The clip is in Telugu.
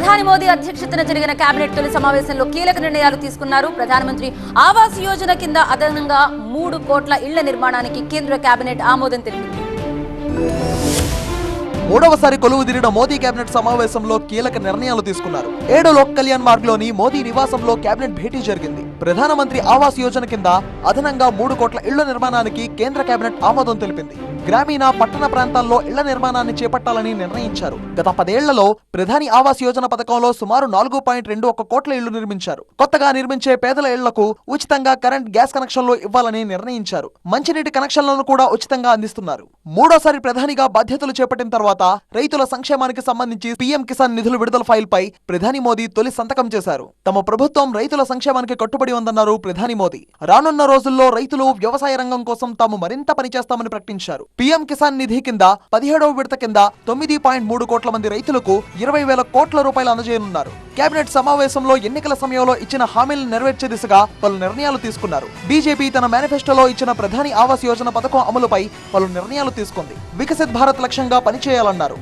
ప్రధాని మోదీ అధ్యక్షతన జరిగిన కేబినెట్ తొలి సమావేశంలో కీలక నిర్ణయాలు తీసుకున్నారు. ప్రధానమంత్రి ఆవాస్ యోజన కింద అదనంగా మూడు కోట్ల ఇళ్ళ నిర్మాణానికి కేంద్ర కేబినెట్ ఆమోదం తెలిపింది. మూడవసారి కొలువు తీరిన మోదీ కేబినెట్ సమావేశంలో కీలక నిర్ణయాలు తీసుకున్నారు. ఏడో లోక్ కళ్యాణ్ మార్గ్లోని మోదీ నివాసంలో కేబినెట్ భేటీ జరిగింది. ప్రధానమంత్రి ఆవాస్ యోజన కింద అదనంగా మూడు కోట్ల ఇళ్ళ నిర్మాణానికి కేంద్ర కేబినెట్ ఆమోదం తెలిపింది. గ్రామీణ పట్టణ ప్రాంతాల్లో ఇళ్ళ నిర్మాణాన్ని చేపట్టాలని నిర్ణయించారు. గత పదేళ్ళలో ప్రధాని ఆవాస్ యోజన పథకంలో సుమారు నాలుగు పాయింట్ రెండు ఒక్క కోట్ల ఇళ్ళు నిర్మించారు. కొత్తగా నిర్మించే పేదల ఇళ్ళకు ఉచితంగా కరెంట్ గ్యాస్ కనెక్షన్లు ఇవ్వాలని నిర్ణయించారు. మంచినీటి కనెక్షన్లను కూడా ఉచితంగా అందిస్తున్నారు. మూడోసారి ప్రధానిగా బాధ్యతలు చేపట్టిన తర్వాత తర్వాత రైతుల సంక్షేమానికి సంబంధించి పీఎం కిసాన్ నిధుల విడుదల ఫైల్ పై ప్రధాని మోదీ తొలి సంతకం చేశారు. తమ ప్రభుత్వం రైతుల సంక్షేమానికి కట్టుబడి ఉందన్నారు ప్రధాని మోదీ. రానున్న రోజుల్లో రైతులు వ్యవసాయ రంగం కోసం తాము మరింత పనిచేస్తామని ప్రకటించారు. పీఎం కిసాన్ నిధి కింద పదిహేడవ విడత కింద తొమ్మిది పాయింట్ మూడు కోట్ల మంది రైతులకు ఇరవై వేల కోట్ల రూపాయలు అందజేయనున్నారు. కేబినెట్ సమావేశంలో ఎన్నికల సమయంలో ఇచ్చిన హామీలను నెరవేర్చే దిశగా పలు నిర్ణయాలు తీసుకున్నారు. బీజేపీ తన మేనిఫెస్టోలో ఇచ్చిన ప్రధాని ఆవాస్ యోజన పథకం అమలుపై పలు నిర్ణయాలు తీసుకుంది. వికసిత్ భారత్ లక్ష్యంగా పనిచేయాలన్నారు.